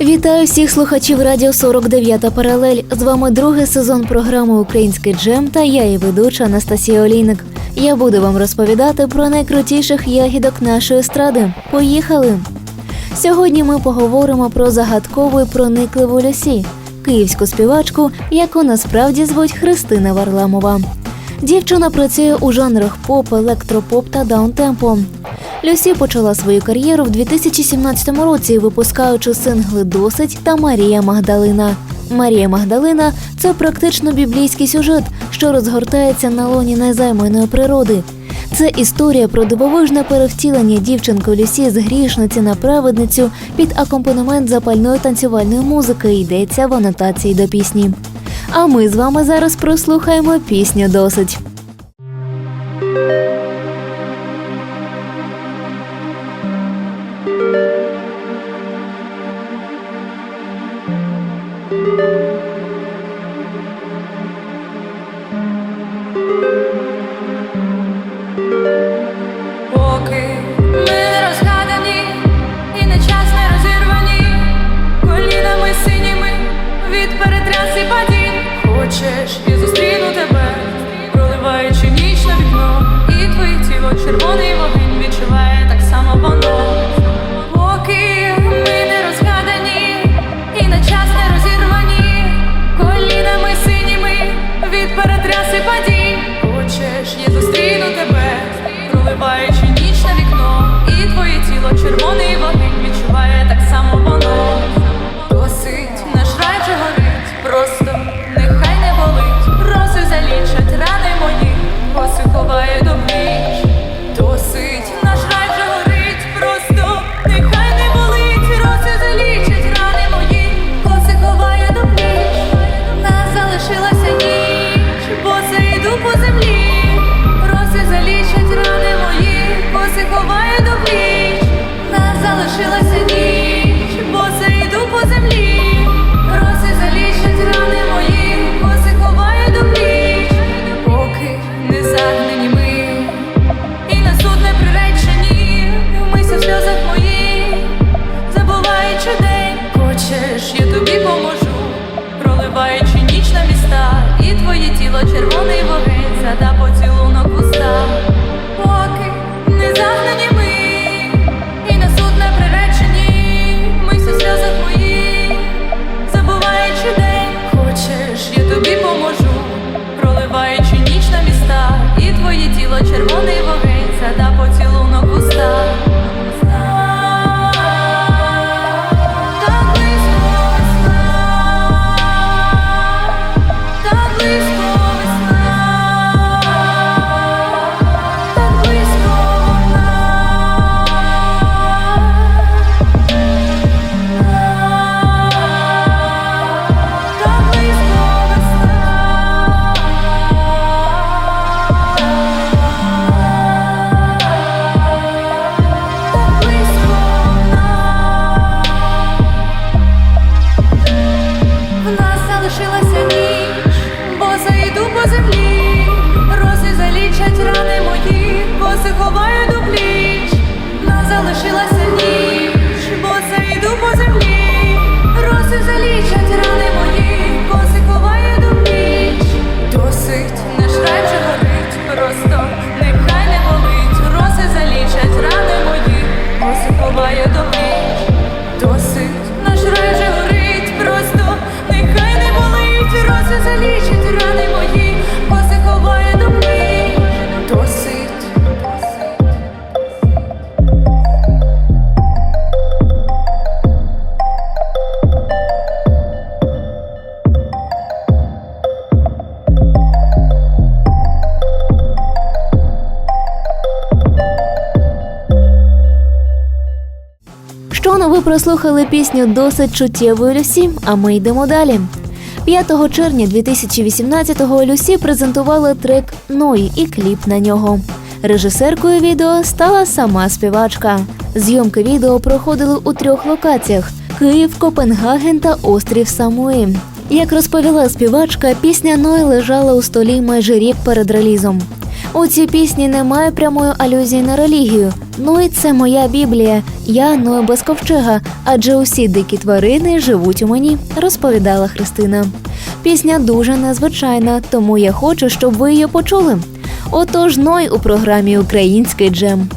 Вітаю всіх слухачів Радіо 49 паралель. З вами другий сезон програми Український джем та я її ведуча Анастасія Олійник. Я буду вам розповідати про найкрутіших ягідок нашої естради. Поїхали! Сьогодні ми поговоримо про загадкову і проникливу Люсі, київську співачку, яку насправді звуть Христина Варламова. Дівчина працює у жанрах поп, електропоп та даунтемпо. Люсі почала свою кар'єру в 2017 році, випускаючи сингли Досить та Марія Магдалина. Марія Магдалина це практично біблійський сюжет, що розгортається на лоні незайманої природи. Це історія про дивовижне перевтілення дівчинки Люсі з грішниці на праведницю під акомпанемент запальної танцювальної музики йдеться в анотації до пісні. А ми з вами зараз прослухаємо пісню досить. Прослухали пісню досить чуттєвої Люсі, а ми йдемо далі. 5 червня 2018-го Люсі презентувала трек Ной і кліп на нього. Режисеркою відео стала сама співачка. Зйомки відео проходили у трьох локаціях: Київ, Копенгаген та острів Самуї. Як розповіла співачка, пісня Ной лежала у столі майже рік перед релізом. У цій пісні немає прямої алюзії на релігію. Ну і це моя Біблія. Я Ной без ковчега, адже усі дикі тварини живуть у мені, розповідала Христина. Пісня дуже незвичайна, тому я хочу, щоб ви її почули. Отож, Ной у програмі Український джем.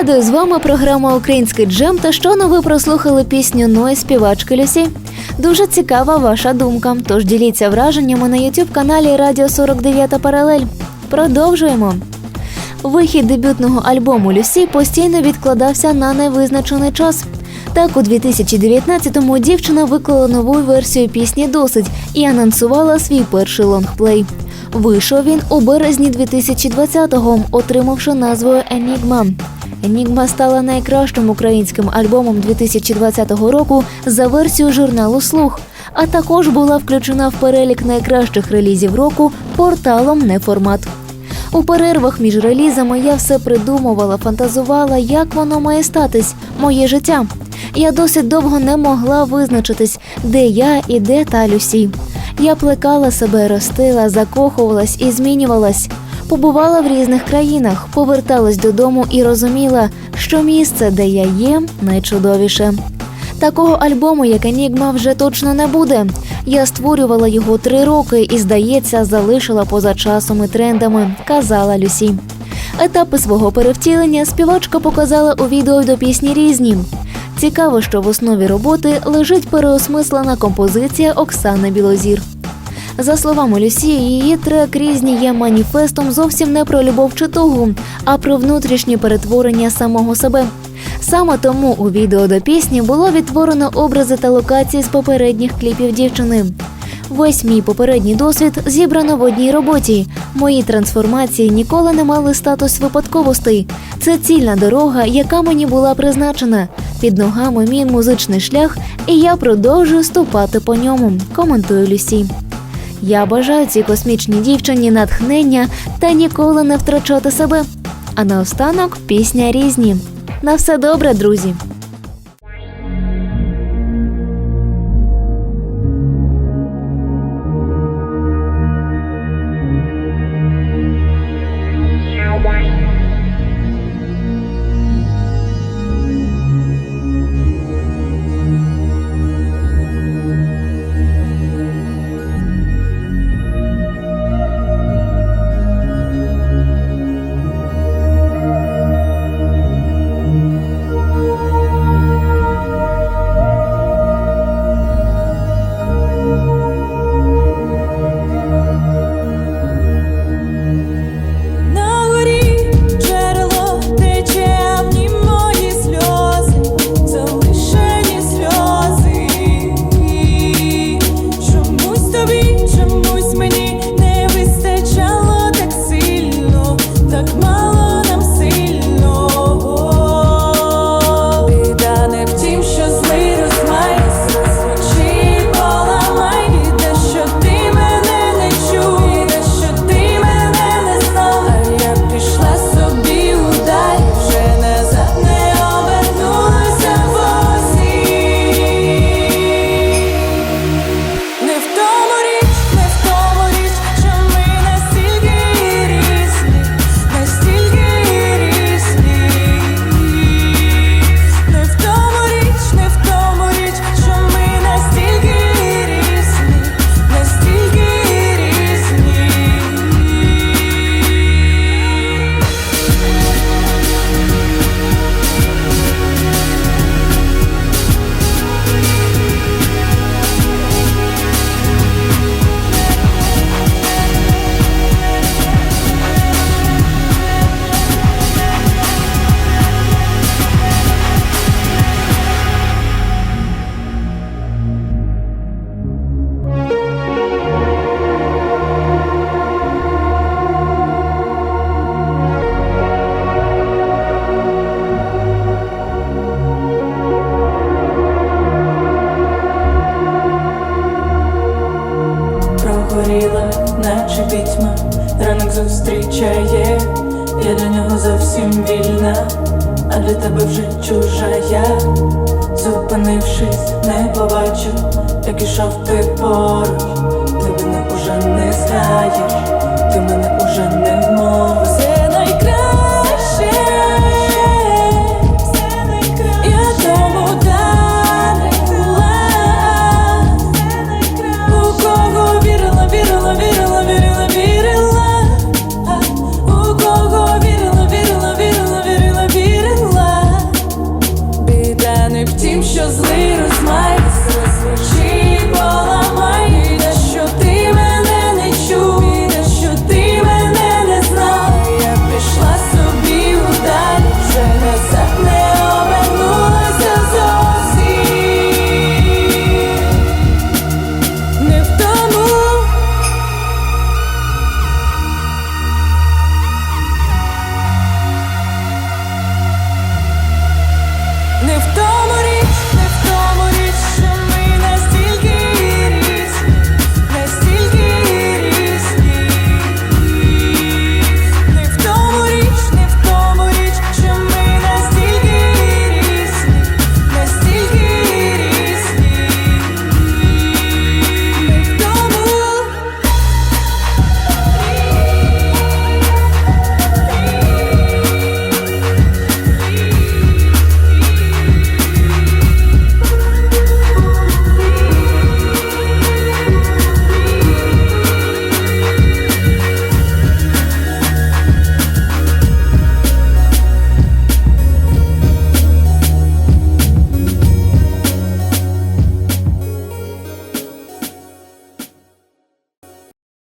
Нагадую, з вами програма Український джем. Та щойно ви прослухали пісню Ной співачки Люсі. Дуже цікава ваша думка. Тож діліться враженнями на youtube каналі Радіо 49 Паралель. Продовжуємо. Вихід дебютного альбому Люсі постійно відкладався на невизначений час. Так, у 2019-му дівчина виклала нову версію пісні Досить і анонсувала свій перший лонгплей. Вийшов він у березні 2020-го, отримавши назвою Енігма. Енігма стала найкращим українським альбомом 2020 року за версією журналу Слух, а також була включена в перелік найкращих релізів року порталом Неформат. У перервах між релізами я все придумувала, фантазувала, як воно має статись, моє життя. Я досить довго не могла визначитись, де я і де та Люсі. Я плекала себе, ростила, закохувалась і змінювалась. Побувала в різних країнах, поверталась додому і розуміла, що місце, де я є, найчудовіше. Такого альбому, як Енігма, вже точно не буде. Я створювала його три роки і, здається, залишила поза часом і трендами, казала Люсі. Етапи свого перевтілення співачка показала у відео до пісні різні. Цікаво, що в основі роботи лежить переосмислена композиція Оксани Білозір. За словами Люсі, її трек різні є маніфестом зовсім не про любов чи тугу, а про внутрішнє перетворення самого себе. Саме тому у відео до пісні було відтворено образи та локації з попередніх кліпів дівчини. Весь мій попередній досвід зібрано в одній роботі. Мої трансформації ніколи не мали статус випадковостей. Це цільна дорога, яка мені була призначена. Під ногами мій музичний шлях, і я продовжую ступати по ньому. Коментує Люсі. Я бажаю цій космічній дівчині натхнення та ніколи не втрачати себе. А наостанок пісня різні. На все добре, друзі. Тебе вже чужа я, зупинившись, не побачу, як ішов ти поруч, ти мене уже не знаєш, ти мене уже не вмовиш. не в тому.